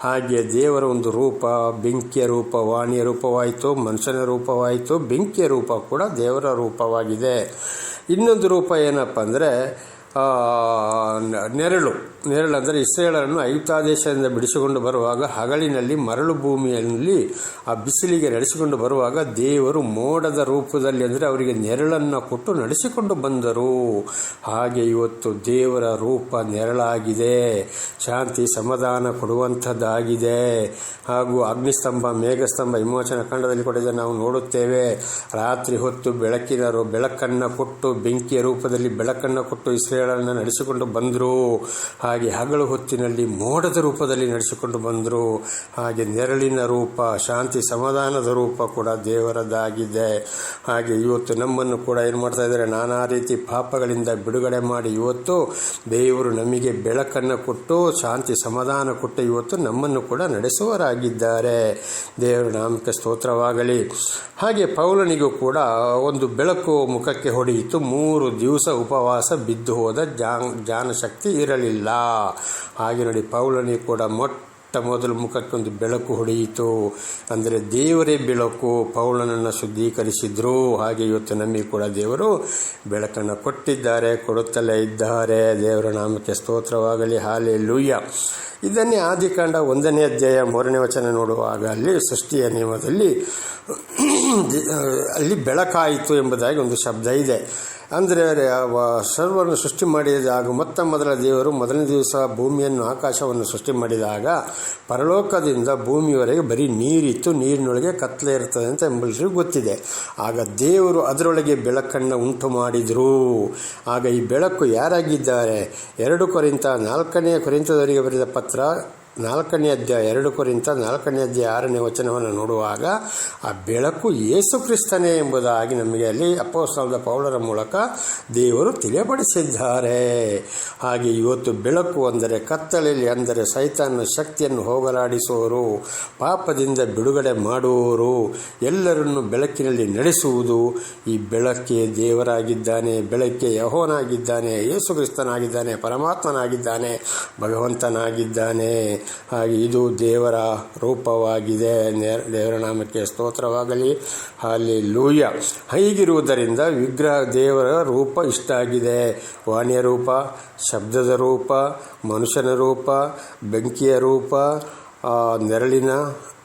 ಹಾಗೆ ದೇವರ ಒಂದು ರೂಪ, ಬೆಂಕಿಯ ರೂಪ, ವಾಣಿಯ ರೂಪವಾಯಿತು, ಮನುಷ್ಯನ ರೂಪವಾಯಿತು, ಬೆಂಕಿಯ ರೂಪ ಕೂಡ ದೇವರ ರೂಪವಾಗಿದೆ. ಇನ್ನೊಂದು ರೂಪ ಏನಪ್ಪ ಅಂದರೆ ನೆರಳು. ನೆರಳು ಅಂದರೆ ಇಸ್ರೇಲರನ್ನು ಐಗುಪ್ತ ದೇಶದಿಂದ ಬಿಡಿಸಿಕೊಂಡು ಬರುವಾಗ ಹಗಲಿನಲ್ಲಿ ಮರಳು ಭೂಮಿಯಲ್ಲಿ ಆ ಬಿಸಿಲಿಗೆ ನಡೆಸಿಕೊಂಡು ಬರುವಾಗ ದೇವರು ಮೋಡದ ರೂಪದಲ್ಲಿ ಅಂದರೆ ಅವರಿಗೆ ನೆರಳನ್ನು ಕೊಟ್ಟು ನಡೆಸಿಕೊಂಡು ಬಂದರು. ಹಾಗೆ ಇವತ್ತು ದೇವರ ರೂಪ ನೆರಳಾಗಿದೆ. ಶಾಂತಿ ಸಮಾಧಾನ ಕೊಡುವಂಥದ್ದಾಗಿದೆ. ಹಾಗೂ ಅಗ್ನಿಸ್ತಂಭ, ಮೇಘಸ್ತಂಭ ವಿಮೋಚನ ಖಂಡದಲ್ಲಿ ಕೂಡ ನಾವು ನೋಡುತ್ತೇವೆ, ರಾತ್ರಿ ಹೊತ್ತು ಬೆಳಕಿನ ರು- ಬೆಳಕನ್ನು ಕೊಟ್ಟು, ಬೆಂಕಿಯ ರೂಪದಲ್ಲಿ ಬೆಳಕನ್ನು ಕೊಟ್ಟು ಇಸ್ರೇಲನ್ನು ನಡೆಸಿಕೊಂಡು ಬಂದರು. ಹಾಗೆ ಹಗಲು ಹೊತ್ತಿನಲ್ಲಿ ಮೋಡದ ರೂಪದಲ್ಲಿ ನಡೆಸಿಕೊಂಡು ಬಂದರು. ಹಾಗೆ ನೆರಳಿನ ರೂಪ, ಶಾಂತಿ ಸಮಾಧಾನದ ರೂಪ ಕೂಡ ದೇವರದ್ದಾಗಿದೆ ಹಾಗೆ ಇವತ್ತು ನಮ್ಮನ್ನು ಕೂಡ ಏನು ಮಾಡ್ತಾ ಇದ್ದಾರೆ? ನಾನಾ ರೀತಿ ಪಾಪಗಳಿಂದ ಬಿಡುಗಡೆ ಮಾಡಿ ಇವತ್ತು ದೇವರು ನಮಗೆ ಬೆಳಕನ್ನು ಕೊಟ್ಟು, ಶಾಂತಿ ಸಮಾಧಾನ ಕೊಟ್ಟು ಇವತ್ತು ನಮ್ಮನ್ನು ಕೂಡ ನಡೆಸುವರಾಗಿದ್ದಾರೆ ದೇವರ ನಾಮಕ ಸ್ತೋತ್ರವಾಗಲಿ. ಹಾಗೆ ಪೌಲನಿಗೂ ಕೂಡ ಒಂದು ಬೆಳಕು ಮುಖಕ್ಕೆ ಹೊಡೆಯಿತು. ಮೂರು ದಿವಸ ಉಪವಾಸ ಬಿದ್ದು ಹೋದ ಜಾನ್, ಜಾನಶಕ್ತಿ ಇರಲಿಲ್ಲ. ಹಾಗೆ ನೋಡಿ ಪೌಲನಿಗೆ ಕೂಡ ಮೊಟ್ಟ ಮೊದಲು ಮುಖಕ್ಕೊಂದು ಬೆಳಕು ಹೊಡೆಯಿತು. ಅಂದರೆ ದೇವರೇ ಬೆಳಕು, ಪೌಲನನ್ನು ಶುದ್ಧೀಕರಿಸಿದ್ರು. ಹಾಗೆ ಇವತ್ತು ನಮಗೆ ಕೂಡ ದೇವರು ಬೆಳಕನ್ನು ಕೊಟ್ಟಿದ್ದಾರೆ, ಕೊಡುತ್ತಲೇ ಇದ್ದಾರೆ. ದೇವರ ನಾಮಕ್ಕೆ ಸ್ತೋತ್ರವಾಗಲಿ ಹಾಲೆ ಲೂಯ್ಯ ಇದನ್ನೇ ಆದಿಕಾಂಡ ಒಂದನೇ ಅಧ್ಯಾಯ ಮೂರನೇ ವಚನ ನೋಡುವಾಗ ಅಲ್ಲಿ ಸೃಷ್ಟಿಯ ನಿಯಮದಲ್ಲಿ, ಅಲ್ಲಿ ಬೆಳಕಾಯಿತು ಎಂಬುದಾಗಿ ಒಂದು ಶಬ್ದ ಇದೆ. ಅಂದರೆ ಸರ್ವರನ್ನು ಸೃಷ್ಟಿ ಮಾಡಿದಾಗ ಮೊತ್ತ ಮೊದಲ ದೇವರು ಮೊದಲನೇ ದಿವಸ ಭೂಮಿಯನ್ನು ಆಕಾಶವನ್ನು ಸೃಷ್ಟಿ ಮಾಡಿದಾಗ ಪರಲೋಕದಿಂದ ಭೂಮಿಯವರೆಗೆ ಬರೀ ನೀರಿತ್ತು, ನೀರಿನೊಳಗೆ ಕತ್ತಲೆ ಇರ್ತದೆ ಅಂತ ಎಂಬುದು ಗೊತ್ತಿದೆ. ಆಗ ದೇವರು ಅದರೊಳಗೆ ಬೆಳಕನ್ನು ಉಂಟು ಮಾಡಿದರು. ಆಗ ಈ ಬೆಳಕು ಯಾರಾಗಿದ್ದಾರೆ? ಎರಡು ಕೊರಿಂತ ನಾಲ್ಕನೆಯ ಕೊರಿಂತದವರಿಗೆ ಬರೆದ ಪತ್ರ ನಾಲ್ಕನೇ ಅಧ್ಯಾಯ ಎರಡು ಕುರಿತ ನಾಲ್ಕನೇ ಅಧ್ಯಾಯ ಆರನೇ ವಚನವನ್ನು ನೋಡುವಾಗ, ಆ ಬೆಳಕು ಏಸು ಕ್ರಿಸ್ತನೇ ಎಂಬುದಾಗಿ ನಮಗೆ ಅಲ್ಲಿ ಅಪ್ಪೋಸ್ತಲದ ಪೌಡರ ಮೂಲಕ ದೇವರು ತಿಳಿಯಪಡಿಸಿದ್ದಾರೆ. ಹಾಗೆ ಇವತ್ತು ಬೆಳಕು ಅಂದರೆ ಕತ್ತಲೆಯಲ್ಲಿ ಅಂದರೆ ಸೈತಾನ ಶಕ್ತಿಯನ್ನು ಹೋಗಲಾಡಿಸುವರು, ಪಾಪದಿಂದ ಬಿಡುಗಡೆ ಮಾಡುವವರು ಎಲ್ಲರನ್ನು ಬೆಳಕಿನಲ್ಲಿ ನಡೆಸುವುದು. ಈ ಬೆಳಕೆ ದೇವರಾಗಿದ್ದಾನೆ, ಬೆಳಕೆ ಯಹೋನಾಗಿದ್ದಾನೆ ಯೇಸು ಕ್ರಿಸ್ತನಾಗಿದ್ದಾನೆ, ಪರಮಾತ್ಮನಾಗಿದ್ದಾನೆ, ಭಗವಂತನಾಗಿದ್ದಾನೆ. ಹಾಗೆ ಇದು ದೇವರ ರೂಪವಾಗಿದೆ. ದೇವರ ನಾಮಕ್ಕೆ ಸ್ತೋತ್ರವಾಗಲಿ. ಅಲ್ಲಿ ಲೂಯ ಹೀಗಿರುವುದರಿಂದ ವಿಗ್ರಹ ದೇವರ ರೂಪ ಇಷ್ಟ ಆಗಿದೆ ವಾಣಿಯ ರೂಪ, ಶಬ್ದದ ರೂಪ, ಮನುಷ್ಯನ ರೂಪ, ಬೆಂಕಿಯ ರೂಪ ನೆರಳಿನ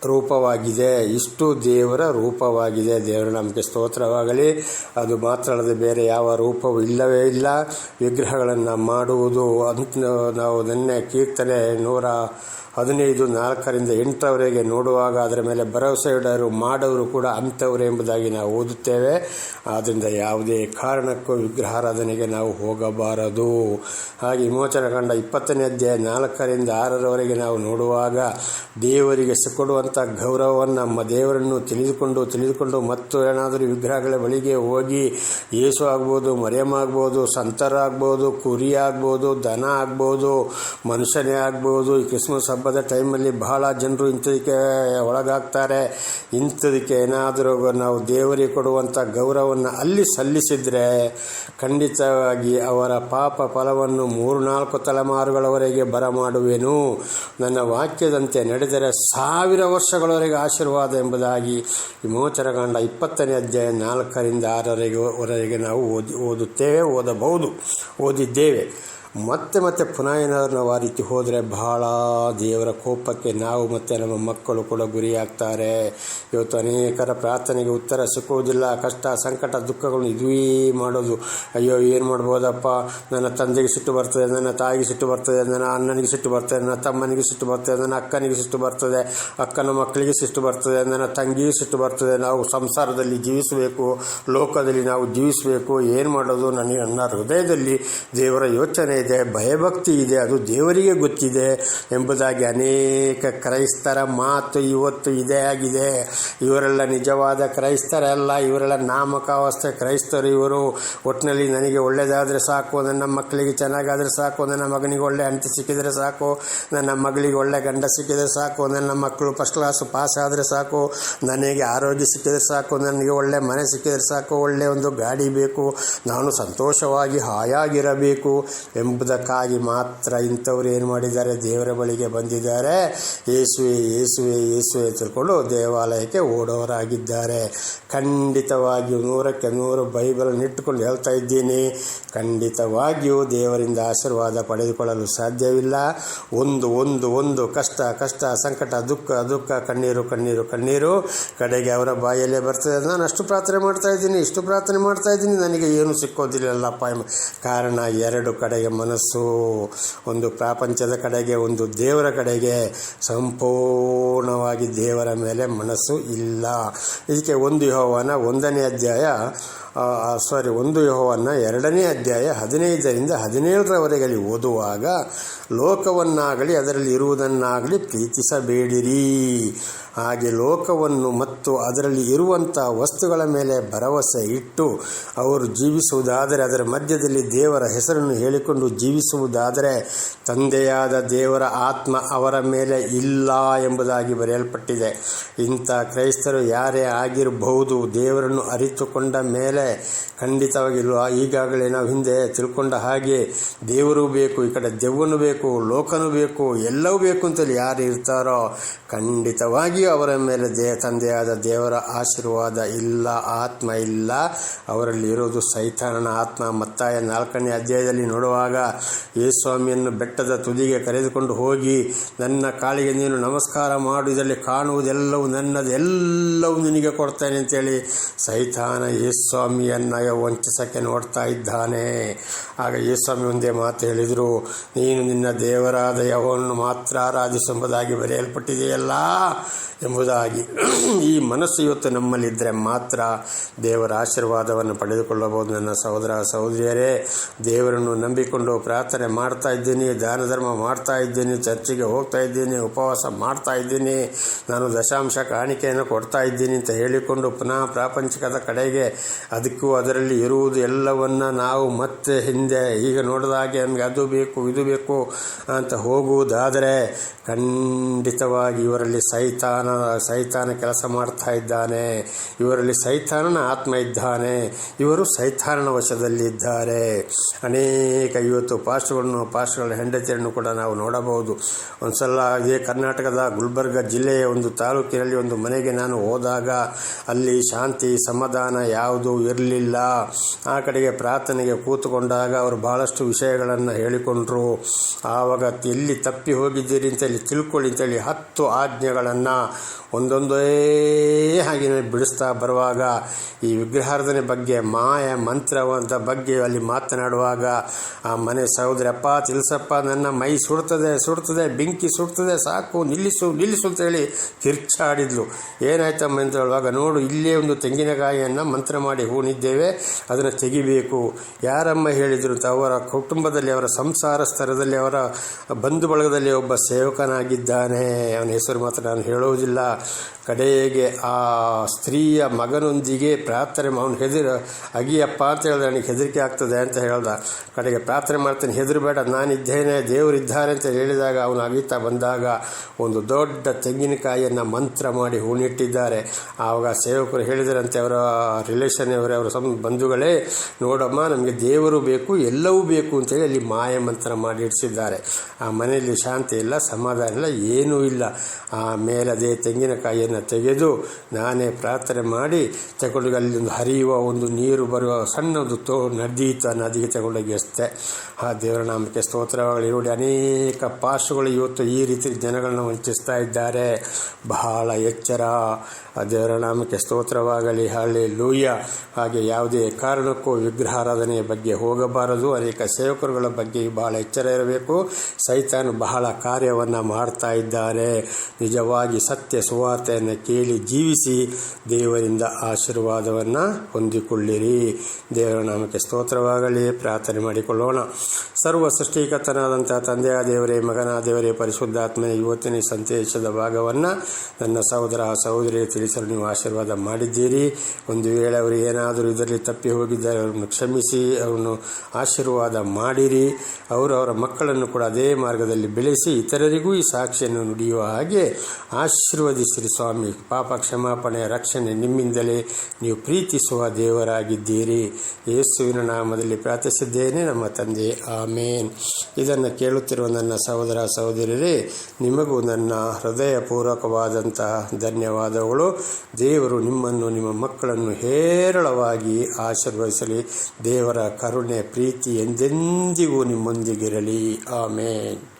ರೂಪವಾಗಿದೆ. ಇಷ್ಟು ದೇವರ ರೂಪವಾಗಿದೆ. ದೇವರ ನಮಗೆ ಸ್ತೋತ್ರವಾಗಲಿ. ಅದು ಮಾತ್ರ ಅಲ್ಲದೆ ಬೇರೆ ಯಾವ ರೂಪವೂ ಇಲ್ಲವೇ ಇಲ್ಲ. ವಿಗ್ರಹಗಳನ್ನು ಮಾಡುವುದು ಅಂತ ನಾವು ನಿನ್ನೆ ಕೀರ್ತನೆ ನೂರ ಹದಿನೈದು, ನಾಲ್ಕರಿಂದ ಎಂಟರವರೆಗೆ ನೋಡುವಾಗ ಅದರ ಮೇಲೆ ಭರವಸೆ ಇಡೋರು, ಮಾಡೋರು ಕೂಡ ಅಂಥವರು ಎಂಬುದಾಗಿ ನಾವು ಓದುತ್ತೇವೆ. ಆದ್ದರಿಂದ ಯಾವುದೇ ಕಾರಣಕ್ಕೂ ವಿಗ್ರಹಾರಾಧನೆಗೆ ನಾವು ಹೋಗಬಾರದು. ಹಾಗೆ ವಿಮೋಚನ ಕಂಡ ಇಪ್ಪತ್ತನೇ ಅಧ್ಯಾಯ ನಾಲ್ಕರಿಂದ ಆರರವರೆಗೆ ನಾವು ನೋಡುವಾಗ ದೇವರಿಗೆ ಕೊಡುವಂಥ ಗೌರವವನ್ನು ನಮ್ಮ ದೇವರನ್ನು ತಿಳಿದುಕೊಂಡು ತಿಳಿದುಕೊಂಡು ಮತ್ತು ಏನಾದರೂ ವಿಗ್ರಹಗಳ ಬಳಿಗೆ ಹೋಗಿ ಯೇಸು ಆಗ್ಬೋದು ಆಗ್ಬೋದು ಸಂತರಾಗ್ಬೋದು ಕುರಿ ಆಗ್ಬೋದು, ದನ ಆಗ್ಬೋದು, ಮನುಷ್ಯನೇ ಆಗ್ಬೋದು, ಈ ಕ್ರಿಸ್ಮಸ್ ಹಬ್ಬದ ಟೈಮಲ್ಲಿ ಬಹಳ ಜನರು ಇಂಥದಕ್ಕೆ ಒಳಗಾಗ್ತಾರೆ. ಇಂಥದಕ್ಕೆ ಏನಾದರೂ ನಾವು ದೇವರಿಗೆ ಕೊಡುವಂಥ ಗೌರವವನ್ನು ಅಲ್ಲಿ ಸಲ್ಲಿಸಿದರೆ ಖಂಡಿತವಾಗಿ ಅವರ ಪಾಪ ಫಲವನ್ನು ಮೂರು ನಾಲ್ಕು ತಲೆಮಾರುಗಳವರೆಗೆ ಬರಮಾಡುವೆನು. ನನ್ನ ವಾಕ್ಯದಂತೆ ನಡೆದರೆ ಸಾವಿರ ವರ್ಷಗಳವರೆಗೆ ಆಶೀರ್ವಾದ ಎಂಬುದಾಗಿ ವಿಮೋಚನಗೊಂಡ ಇಪ್ಪತ್ತನೇ ಅಧ್ಯಾಯ ನಾಲ್ಕರಿಂದ ಆರವರೆಗೆ ವರೆಗೆ ನಾವು ಓದಿ, ಓದುತ್ತೇವೆ, ಓದಬಹುದು, ಓದಿದ್ದೇವೆ. ಮತ್ತೆ ಮತ್ತೆ ಪುನಃ ಏನಾದರೂ ನಾವು ಆ ರೀತಿ ಹೋದರೆ ಬಹಳ ದೇವರ ಕೋಪಕ್ಕೆ ನಾವು ಮತ್ತು ನಮ್ಮ ಮಕ್ಕಳು ಕೂಡ ಗುರಿಯಾಗ್ತಾರೆ. ಇವತ್ತು ಅನೇಕರ ಪ್ರಾರ್ಥನೆಗೆ ಉತ್ತರ ಸಿಕ್ಕುವುದಿಲ್ಲ. ಕಷ್ಟ, ಸಂಕಟ, ದುಃಖಗಳನ್ನು ಇದುವೇ ಮಾಡೋದು. ಅಯ್ಯೋ, ಏನು ಮಾಡ್ಬೋದಪ್ಪ? ನನ್ನ ತಂದೆಗೆ ಸಿಟ್ಟು ಬರ್ತದೆ, ನನ್ನ ತಾಯಿಗೆ ಸಿಟ್ಟು ಬರ್ತದೆ, ನನ್ನ ಅಣ್ಣನಿಗೆ ಸಿಟ್ಟು ಬರ್ತದೆ, ನನ್ನ ತಮ್ಮನಿಗೆ ಸಿಟ್ಟು ಬರ್ತದೆ, ನನ್ನ ಅಕ್ಕನಿಗೆ ಸಿಟ್ಟು ಬರ್ತದೆ, ಅಕ್ಕನ ಮಕ್ಕಳಿಗೆ ಸಿಟ್ಟು ಬರ್ತದೆ, ನನ್ನ ತಂಗಿಗೆ ಸಿಟ್ಟು ಬರ್ತದೆ. ನಾವು ಸಂಸಾರದಲ್ಲಿ ಜೀವಿಸಬೇಕು, ಲೋಕದಲ್ಲಿ ನಾವು ಜೀವಿಸಬೇಕು. ಏನು ಮಾಡೋದು? ನನಗೆ ನನ್ನ ಹೃದಯದಲ್ಲಿ ದೇವರ ಯೋಚನೆ ಇದೆ, ಭಯಭಕ್ತಿ ಇದೆ, ಅದು ದೇವರಿಗೆ ಗೊತ್ತಿದೆ ಎಂಬುದಾಗಿ ಅನೇಕ ಕ್ರೈಸ್ತರ ಮಾತು ಇವತ್ತು ಇದೇ ಆಗಿದೆ. ಇವರೆಲ್ಲ ನಿಜವಾದ ಕ್ರೈಸ್ತರಲ್ಲ ಇವರೆಲ್ಲ ನಾಮಕಾವಸ್ಥೆ ಕ್ರೈಸ್ತರು ಇವರು. ಒಟ್ಟಿನಲ್ಲಿ ನನಗೆ ಒಳ್ಳೆಯದಾದರೆ ಸಾಕು, ನನ್ನ ಮಕ್ಕಳಿಗೆ ಚೆನ್ನಾಗಾದರೆ ಸಾಕು, ನನ್ನ ಮಗನಿಗೆ ಒಳ್ಳೆ ಅಂಟಿ ಸಿಕ್ಕಿದರೆ ಸಾಕು, ನನ್ನ ಮಗಳಿಗೆ ಒಳ್ಳೆ ಗಂಡ ಸಿಕ್ಕಿದರೆ ಸಾಕು, ನನ್ನ ಮಕ್ಕಳು ಫಸ್ಟ್ ಕ್ಲಾಸ್ ಪಾಸ್ ಆದರೆ ಸಾಕು, ನನಗೆ ಆರೋಗ್ಯ ಸಿಕ್ಕಿದರೆ ಸಾಕು, ನನಗೆ ಒಳ್ಳೆ ಮನೆ ಸಿಕ್ಕಿದರೆ ಸಾಕು, ಒಳ್ಳೆ ಒಂದು ಗಾಡಿ ಬೇಕು, ನಾನು ಸಂತೋಷವಾಗಿ ಹಾಯಾಗಿರಬೇಕು ಎಂಬುದಕ್ಕಾಗಿ ಮಾತ್ರ ಇಂಥವ್ರು ಏನು ಮಾಡಿದ್ದಾರೆ? ದೇವರ ಬಳಿಗೆ ಬಂದಿದ್ದಾರೆ. ಯೇಸುವೆ ಯೇಸುವೆ ಯೇಸುವೆ ತಿಳ್ಕೊಂಡು ದೇವಾಲಯಕ್ಕೆ ಓಡೋರಾಗಿದ್ದಾರೆ. ಖಂಡಿತವಾಗಿಯೂ ನೂರಕ್ಕೆ ನೂರು ಬೈಬಲನ್ನು ಇಟ್ಟುಕೊಂಡು ಹೇಳ್ತಾ ಇದ್ದೀನಿ. ಖಂಡಿತವಾಗಿಯೂ ದೇವರಿಂದ ಆಶೀರ್ವಾದ ಪಡೆದುಕೊಳ್ಳಲು ಸಾಧ್ಯವಿಲ್ಲ. ಒಂದು ಒಂದು ಒಂದು ಕಷ್ಟ ಕಷ್ಟ, ಸಂಕಟ, ದುಃಖ ದುಃಖ, ಕಣ್ಣೀರು ಕಣ್ಣೀರು ಕಣ್ಣೀರು ಕಡೆಗೆ ಅವರ ಬಾಯಲ್ಲೇ ಬರ್ತದೆ. ನಾನು ಅಷ್ಟು ಪ್ರಾರ್ಥನೆ ಮಾಡ್ತಾ ಇದ್ದೀನಿ, ಇಷ್ಟು ಪ್ರಾರ್ಥನೆ ಮಾಡ್ತಾ ಇದ್ದೀನಿ. ನನಗೆ ಏನು ಸಿಕ್ಕೋದಿಲ್ಲಲ್ಲಪ್ಪ ಕಾರಣ ಎರಡು ಕಡೆಗೆ ಮನಸ್ಸು, ಒಂದು ಪ್ರಪಂಚದ ಕಡೆಗೆ, ಒಂದು ದೇವರ ಕಡೆಗೆ ಸಂಪೂರ್ಣವಾಗಿ ದೇವರ ಮೇಲೆ ಮನಸ್ಸು ಇಲ್ಲ. ಇದಕ್ಕೆ ಒಂದು ಯೋವನ ಒಂದನೇ ಅಧ್ಯಾಯ ಸಾರಿ ಒಂದು ಯೋಹವನ್ನ ಎರಡನೇ ಅಧ್ಯಾಯ ಹದಿನೈದರಿಂದ ಅಲ್ಲಿ ಓದುವಾಗ, ಲೋಕವನ್ನಾಗಲಿ ಅದರಲ್ಲಿ ಇರುವುದನ್ನಾಗಲಿ ಪ್ರೀತಿಸಬೇಡಿರಿ. ಹಾಗೆ ಲೋಕವನ್ನು ಮತ್ತು ಅದರಲ್ಲಿ ಇರುವಂಥ ವಸ್ತುಗಳ ಮೇಲೆ ಭರವಸೆ ಇಟ್ಟು ಅವರು ಜೀವಿಸುವುದಾದರೆ, ಅದರ ಮಧ್ಯದಲ್ಲಿ ದೇವರ ಹೆಸರನ್ನು ಹೇಳಿಕೊಂಡು ಜೀವಿಸುವುದಾದರೆ, ತಂದೆಯಾದ ದೇವರ ಆತ್ಮ ಅವರ ಮೇಲೆ ಇಲ್ಲ ಎಂಬುದಾಗಿ ಬರೆಯಲ್ಪಟ್ಟಿದೆ. ಇಂಥ ಕ್ರೈಸ್ತರು ಯಾರೇ ಆಗಿರಬಹುದು, ದೇವರನ್ನು ಅರಿತುಕೊಂಡ ಮೇಲೆ ಖಂಡಿತವಾಗಿಲ್ಲ ಈಗಾಗಲೇ ನಾವು ಹಿಂದೆ ತಿಳ್ಕೊಂಡ ಹಾಗೆ ದೇವರು ಬೇಕು, ಈ ಕಡೆ ದೆವ್ವನು ಬೇಕು, ಲೋಕನೂ ಬೇಕು, ಎಲ್ಲವೂ ಬೇಕು ಅಂತೇಳಿ ಯಾರು ಇರ್ತಾರೋ ಖಂಡಿತವಾಗಿಯೂ ಅವರ ಮೇಲೆ ದೇ, ತಂದೆಯಾದ ದೇವರ ಆಶೀರ್ವಾದ ಇಲ್ಲ, ಆತ್ಮ ಇಲ್ಲ. ಅವರಲ್ಲಿ ಇರೋದು ಸೈತಾನನ ಆತ್ಮ. ಮತ್ತಾಯ ನಾಲ್ಕನೇ ಅಧ್ಯಾಯದಲ್ಲಿ ನೋಡುವಾಗ ಯೇಸ್ವಾಮಿಯನ್ನು ಬೆಟ್ಟದ ತುದಿಗೆ ಕರೆದುಕೊಂಡು ಹೋಗಿ, ನನ್ನ ಕಾಲಿಗೆ ನೀನು ನಮಸ್ಕಾರ ಮಾಡು, ಇದರಲ್ಲಿ ಕಾಣುವುದೆಲ್ಲವೂ ನನ್ನದೆಲ್ಲವೂ ನಿನಗೆ ಕೊಡ್ತೇನೆ ಅಂತೇಳಿ ಸೈತಾನ ಯೇಸ್ವಾಮಿಯನ್ನು ವಂಚಿಸಕ್ಕೆ ನೋಡ್ತಾ ಇದ್ದಾನೆ. ಆಗ ಯೇಸ್ವಾಮಿ ಒಂದೇ ಮಾತು ಹೇಳಿದರು, ನೀನು ನಿನ್ನ ದೇವರಾದ ಯಹೋವನ್ನು ಮಾತ್ರ ರಾಜಸಂಬದಾಗಿ ಬರೆಯಲ್ಪಟ್ಟಿದೆಯಲ್ಲ? ಎಂಬುದಾಗಿ. ಈ ಮನಸ್ಸು ಇವತ್ತು ನಮ್ಮಲ್ಲಿದ್ದರೆ ಮಾತ್ರ ದೇವರ ಆಶೀರ್ವಾದವನ್ನು ಪಡೆದುಕೊಳ್ಳಬಹುದು. ನನ್ನ ಸಹೋದರ ಸಹೋದರಿಯರೇ, ದೇವರನ್ನು ನಂಬಿಕೊಂಡು ಪ್ರಾರ್ಥನೆ ಮಾಡ್ತಾ ಇದ್ದೀನಿ, ದಾನ ಧರ್ಮ ಮಾಡ್ತಾ ಇದ್ದೀನಿ, ಚರ್ಚಿಗೆ ಹೋಗ್ತಾ ಇದ್ದೀನಿ, ಉಪವಾಸ ಮಾಡ್ತಾ ಇದ್ದೀನಿ, ನಾನು ದಶಾಂಶ ಕಾಣಿಕೆಯನ್ನು ಕೊಡ್ತಾ ಇದ್ದೀನಿ ಅಂತ ಹೇಳಿಕೊಂಡು ಪುನಃ ಪ್ರಾಪಂಚಿಕದ ಕಡೆಗೆ ಅದಕ್ಕೂ ಅದರಲ್ಲಿ ಇರುವುದು ಎಲ್ಲವನ್ನ ನಾವು ಮತ್ತೆ ಹಿಂದೆ ಈಗ ನೋಡಿದ ಹಾಗೆ ನಮಗೆ ಅದು ಬೇಕು, ಇದು ಬೇಕು ಅಂತ ಹೋಗುವುದಾದರೆ ಖಂಡಿತವಾಗಿ ಇವರಲ್ಲಿ ಸೈತಾನ ಸೈತಾನ ಕೆಲಸ ಮಾಡ್ತಾ ಇದ್ದಾನೆ. ಇವರಲ್ಲಿ ಸೈತಾನನ ಆತ್ಮ ಇದ್ದಾನೆ. ಇವರು ಸೈತಾನನ ವಶದಲ್ಲಿದ್ದಾರೆ. ಅನೇಕ ಇವತ್ತು ಪಾಸ್ಟ್ಗಳನ್ನು, ಪಾಸ್ಟ್ಗಳ ಹೆಂಡತಿಯನ್ನು ಕೂಡ ನಾವು ನೋಡಬಹುದು. ಒಂದ್ಸಲ ಇದೇ ಕರ್ನಾಟಕದ ಗುಲ್ಬರ್ಗ ಜಿಲ್ಲೆಯ ಒಂದು ತಾಲೂಕಿನಲ್ಲಿ ಒಂದು ಮನೆಗೆ ನಾನು ಹೋದಾಗ ಅಲ್ಲಿ ಶಾಂತಿ, ಸಮಾಧಾನ ಯಾವುದೂ ಇರಲಿಲ್ಲ. ಆ ಕಡೆಗೆ ಪ್ರಾರ್ಥನೆಗೆ ಕೂತುಕೊಂಡಾಗ ಅವರು ಬಹಳಷ್ಟು ವಿಷಯಗಳನ್ನು ಹೇಳಿಕೊಂಡರು. ಆವಾಗ ಎಲ್ಲಿ ತಪ್ಪಿ ಹೋಗಿದ್ದೀರಿ ಅಂತೇಳಿ ತಿಳ್ಕೊಳ್ಳಿ ಅಂತೇಳಿ ಹತ್ತು ಆಜ್ಞೆಗಳನ್ನು ಒಂದೊಂದೇ ಹಾಗೆ ಬಿಡಿಸ್ತಾ ಬರುವಾಗ ಈ ವಿಗ್ರಹಾರ್ಧನೆ ಬಗ್ಗೆ, ಮಾಯ ಮಂತ್ರವಂತ ಬಗ್ಗೆ ಅಲ್ಲಿ ಮಾತನಾಡುವಾಗ, ಆ ಮನೆ ಸಹೋದರಪ್ಪ ತಿಳಿಸಪ್ಪ, ನನ್ನ ಮೈ ಸುಡ್ತದೆ ಸುಡ್ತದೆ, ಬೆಂಕಿ ಸುಡ್ತದೆ, ಸಾಕು, ನಿಲ್ಲಿಸು ನಿಲ್ಲಿಸು ಅಂತೇಳಿ ಕಿರ್ಚಾಡಿದ್ಲು. ಏನಾಯ್ತಮ್ಮ ಅಂತ ಹೇಳುವಾಗ, ನೋಡು, ಇಲ್ಲೇ ಒಂದು ತೆಂಗಿನಕಾಯಿಯನ್ನು ಮಂತ್ರ ಮಾಡಿ ಹೂಣಿದ್ದೇವೆ, ಅದನ್ನು ತೆಗಿಬೇಕು. ಯಾರಮ್ಮ ಹೇಳಿದರು ಅಂತ ಅವರ ಕುಟುಂಬದಲ್ಲಿ, ಅವರ ಸಂಸಾರ ಸ್ತರದಲ್ಲಿ ಅವರ ಬಂಧು ಬಳಗದಲ್ಲಿ ಒಬ್ಬ ಸೇವಕನಾಗಿದ್ದಾನೆ. ಅವನ ಹೆಸರು ಮಾತ್ರ ನಾನು ಹೇಳುವುದಿಲ್ಲ. ಕಡೆಗೆ ಆ ಸ್ತ್ರೀಯ ಮಗನೊಂದಿಗೆ ಪ್ರಾರ್ಥನೆ ಅವನು ಹೆದರ ಅಗಿಯಪ್ಪ ಅಂತ ಹೇಳಿದ್ರೆ ನನಗೆ ಹೆದರಿಕೆ ಆಗ್ತದೆ ಅಂತ ಹೇಳ್ದ. ಕಡೆಗೆ ಪ್ರಾರ್ಥನೆ ಮಾಡ್ತೇನೆ, ಹೆದರಬೇಡ, ನಾನಿದ್ದೇನೆ, ದೇವರಿದ್ದಾರೆ ಅಂತ ಹೇಳಿದಾಗ ಅವನು ಅಗಿತಾ ಬಂದಾಗ ಒಂದು ದೊಡ್ಡ ತೆಂಗಿನಕಾಯಿಯನ್ನು ಮಂತ್ರ ಮಾಡಿ ಹೂಣಿಟ್ಟಿದ್ದಾರೆ. ಆವಾಗ ಸೇವಕರು ಹೇಳಿದರಂತೆ ಅವರ ರಿಲೇಷನ್ ಅವರೇ, ಅವರ ಸಂ ಬಂಧುಗಳೇ, ನೋಡಮ್ಮ, ನಮಗೆ ದೇವರು ಬೇಕು, ಎಲ್ಲವೂ ಬೇಕು ಅಂತೇಳಿ ಅಲ್ಲಿ ಮಾಯ ಮಂತ್ರ ಮಾಡಿ ಇಡಿಸಿದ್ದಾರೆ. ಆ ಮನೆಯಲ್ಲಿ ಶಾಂತಿ ಇಲ್ಲ, ಸಮಾಧಾನ ಇಲ್ಲ, ಏನೂ ಇಲ್ಲ. ಆ ಅದೇ ತೆಂಗಿನಕಾಯಿಯನ್ನು ತೆಗೆದು ನಾನೇ ಪ್ರಾರ್ಥನೆ ಮಾಡಿ ತಗೊಂಡು ಅಲ್ಲಿ ಒಂದು ಹರಿಯುವ ಒಂದು ನೀರು ಬರುವ ಸಣ್ಣದು ತೋ ನದಿ ತ ನದಿಗೆ ತಗೊಂಡೋಗಿ ಆ ದೇವರ ನಾಮಕ್ಕೆ ಸ್ತೋತ್ರವಾಗಲಿ ನೋಡಿ ಅನೇಕ ಪಾಶುಗಳು ಇವತ್ತು ಈ ರೀತಿ ಜನಗಳನ್ನ ವಂಚಿಸ್ತಾ ಇದ್ದಾರೆ. ಬಹಳ ಎಚ್ಚರ. ಆ ದೇವರ ನಾಮಕ್ಕೆ ಸ್ತೋತ್ರವಾಗಲಿ. ಹಳ್ಳಿ ಲೂಯ್ಯ ಹಾಗೆ ಯಾವುದೇ ಕಾರಣಕ್ಕೂ ವಿಗ್ರಹಾರಾಧನೆಯ ಬಗ್ಗೆ ಹೋಗಬಾರದು. ಅನೇಕ ಸೇವಕರುಗಳ ಬಗ್ಗೆ ಬಹಳ ಎಚ್ಚರ ಇರಬೇಕು. ಸೈತಾನು ಬಹಳ ಕಾರ್ಯವನ್ನು ಮಾಡ್ತಾ ಇದ್ದಾರೆ. ನಿಜವಾಗಿ ಸತ್ಯ ಸುವಾರ್ತೆಯನ್ನು ಕೇಳಿ ಜೀವಿಸಿ ದೇವರಿಂದ ಆಶೀರ್ವಾದವನ್ನು ಹೊಂದಿಕೊಳ್ಳಿರಿ. ದೇವರ ನಾಮಕ್ಕೆ ಸ್ತೋತ್ರವಾಗಲಿ. ಪ್ರಾರ್ಥನೆ ಮಾಡಿಕೊಳ್ಳೋಣ. ಸರ್ವ ಸೃಷ್ಟಿಕರ್ತನಾದಂಥ ತಂದೆಯ ದೇವರೇ, ಮಗನ ದೇವರೇ, ಪರಿಶುದ್ಧಾತ್ಮನ, ಇವತ್ತಿನ ಸಂತೇಶದ ಭಾಗವನ್ನು ನನ್ನ ಸಹೋದರ ಸಹೋದರಿ ತಿಳಿಸಲು ನೀವು ಆಶೀರ್ವಾದ ಮಾಡಿದ್ದೀರಿ. ಒಂದು ವೇಳೆ ಅವರು ಏನಾದರೂ ಇದರಲ್ಲಿ ತಪ್ಪಿ ಹೋಗಿದ್ದರೆ, ಅವರನ್ನು ಕ್ಷಮಿಸಿ, ಅವರನ್ನು ಆಶೀರ್ವಾದ ಮಾಡಿರಿ. ಅವರು ಅವರ ಮಕ್ಕಳನ್ನು ಕೂಡ ಅದೇ ಮಾರ್ಗದಲ್ಲಿ ಬೆಳೆಸಿ ಇತರರಿಗೂ ಈ ಸಾಕ್ಷಿಯನ್ನು ನುಡಿಯುವ ಹಾಗೆ ಆಶೀರ್ವದಿಸಿರಿ ಸ್ವಾಮಿ. ಪಾಪ ಕ್ಷಮಾಪಣೆ ರಕ್ಷಣೆ ನಿಮ್ಮಿಂದಲೇ ನೀವು ಪ್ರೀತಿಸುವ ದೇವರಾಗಿದ್ದೀರಿ. ಯೇಸುವಿನ ನಾಮದಲ್ಲಿ ಪ್ರಾರ್ಥಿಸಿದ್ದೇನೆ. ನಮ್ಮ ತಂದೆ ಆಮೇನ್ ಇದನ್ನು ಕೇಳುತ್ತಿರುವ ನನ್ನ ಸಹೋದರ ಸಹೋದರಿಯರೇ, ನಿಮಗೂ ನನ್ನ ಹೃದಯಪೂರ್ವಕವಾದಂತಹ ಧನ್ಯವಾದಗಳು. ದೇವರು ನಿಮ್ಮನ್ನು ನಿಮ್ಮ ಮಕ್ಕಳನ್ನು ಹೇರಳವಾಗಿ ಆಶೀರ್ವದಿಸಲಿ. ದೇವರ ಕರುಣೆ, ಪ್ರೀತಿ ಎಂದೆಂದಿಗೂ ನಿಮ್ಮೊಂದಿಗಿರಲಿ. ಆಮೇನ್.